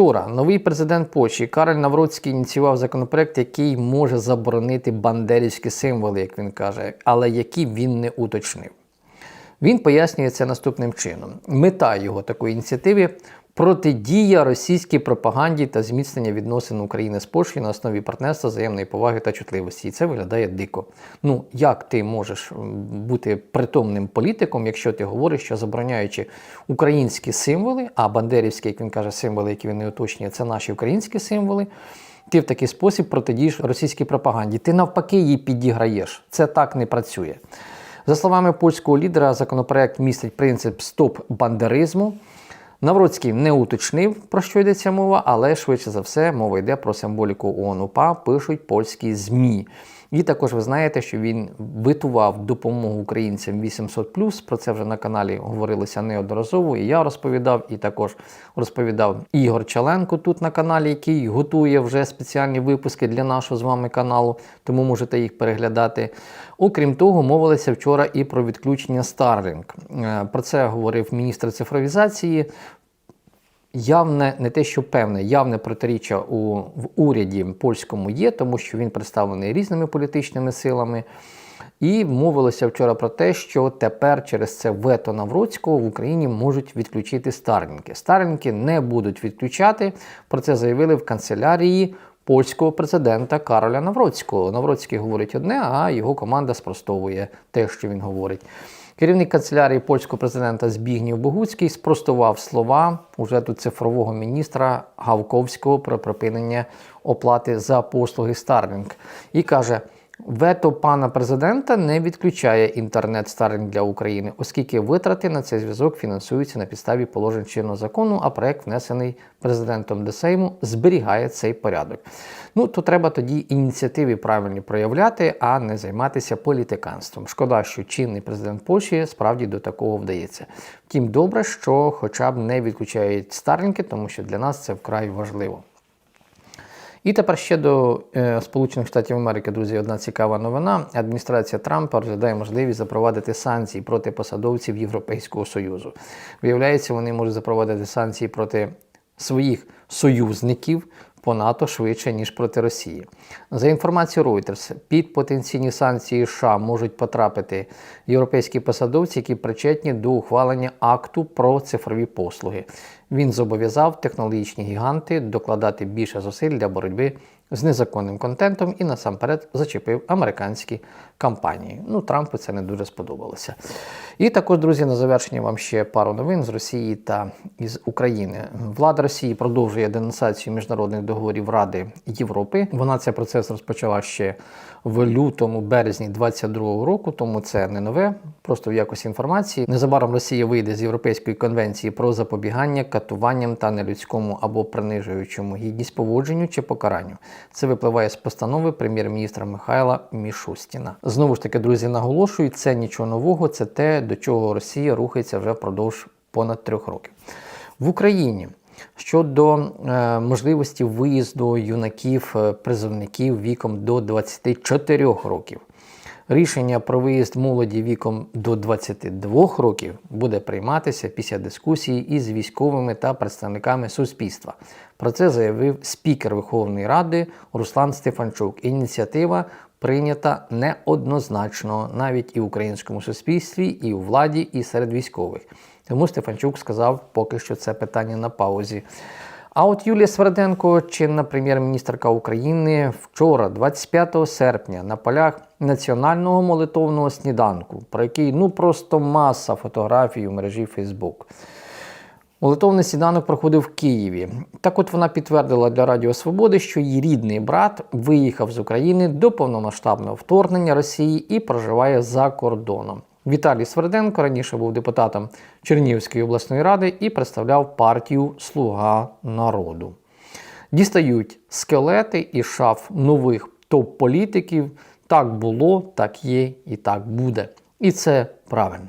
Вчора новий президент Польщі Кароль Навроцький ініціював законопроект, який може заборонити бандерівські символи, як він каже, але які він не уточнив. Він пояснює це наступним чином: мета його такої ініціативи протидія російській пропаганді та зміцнення відносин України з Польщею на основі партнерства, взаємної поваги та чутливості. І це виглядає дико. Ну як ти можеш бути притомним політиком, якщо ти говориш, що забороняючи українські символи, а бандерівські, як він каже, символи, які він не уточнює, це наші українські символи. Ти в такий спосіб протидієш російській пропаганді. Ти навпаки її підіграєш. Це так не працює. За словами польського лідера, законопроект містить принцип стоп бандеризму. Навроцький не уточнив, про що йдеться мова, але швидше за все мова йде про символіку ООН УПА, пишуть польські ЗМІ. І також ви знаєте, що він витував допомогу українцям 800+, про це вже на каналі говорилося неодноразово, і я розповідав, і також розповідав Ігор Чаленко тут на каналі, який готує вже спеціальні випуски для нашого з вами каналу, тому можете їх переглядати. Окрім того, мовилися вчора і про відключення Starlink. Е, Про це говорив міністр цифровізації. Явне, не те, що певне, явне протиріччя у в уряді польському є, тому що він представлений різними політичними силами. І мовилося вчора про те, що тепер через це вето Навроцького в Україні можуть відключити Старлінки. Старлінки не будуть відключати. Про це заявили в канцелярії польського президента Кароля Навроцького. Навроцький говорить одне, а його команда спростовує те, що він говорить. Керівник канцелярії польського президента Збігнів Богуцький спростував слова уже тут цифрового міністра Гавковського про припинення оплати за послуги Starlink. І каже: вето пана президента не відключає інтернет Starlink для України, оскільки витрати на цей зв'язок фінансуються на підставі положень чинного закону, а проект, внесений президентом Десейму, зберігає цей порядок. Ну, то треба тоді ініціативи правильні проявляти, а не займатися політиканством. Шкода, що чинний президент Польщі справді до такого вдається. Втім, добре, що хоча б не відключають старлінки, тому що для нас це вкрай важливо. І тепер ще до е, Сполучених Штатів Америки, друзі, одна цікава новина. Адміністрація Трампа розглядає можливість запровадити санкції проти посадовців Європейського Союзу. Виявляється, вони можуть запровадити санкції проти своїх союзників по НАТО швидше, ніж проти Росії. За інформацією Reuters, під потенційні санкції США можуть потрапити європейські посадовці, які причетні до ухвалення акту про цифрові послуги. Він зобов'язав технологічні гіганти докладати більше зусиль для боротьби з незаконним контентом і насамперед зачепив американські компанії. Ну, Трампу це не дуже сподобалося. І також, друзі, на завершення вам ще пару новин з Росії та із України. Влада Росії продовжує денонсацію міжнародних договорів Ради Європи. Вона цей процес розпочала ще в лютому, березні 2022 року, тому це не нове, просто в якості інформації. Незабаром Росія вийде з Європейської конвенції про запобігання катуванням та нелюдському або принижуючому гідність поводженню чи покаранню. Це випливає з постанови прем'єр-міністра Михайла Мішустіна. Знову ж таки, друзі, наголошую, це нічого нового, це те, до чого Росія рухається вже впродовж понад трьох років. В Україні щодо е, можливості виїзду юнаків, е, призовників віком до 24 років. Рішення про виїзд молоді віком до 22 років буде прийматися після дискусії із військовими та представниками суспільства. Про це заявив спікер Верховної Ради Руслан Стефанчук. Ініціатива прийнята неоднозначно навіть і в українському суспільстві, і у владі, і серед військових. Тому Стефанчук сказав, поки що це питання на паузі. А от Юлія Сверденко, чинна прем'єр-міністрка України, вчора, 25 серпня, на полях національного молитовного сніданку, про який ну просто маса фотографій у мережі Фейсбук. Молитовний сніданок проходив в Києві. Так от вона підтвердила для Радіо Свободи, що її рідний брат виїхав з України до повномасштабного вторгнення Росії і проживає за кордоном. Віталій Сверденко раніше був депутатом Чернігівської обласної ради і представляв партію Слуга народу. Дістають скелети і шаф нових топ-політиків. Так було, так є і так буде. І це правильно.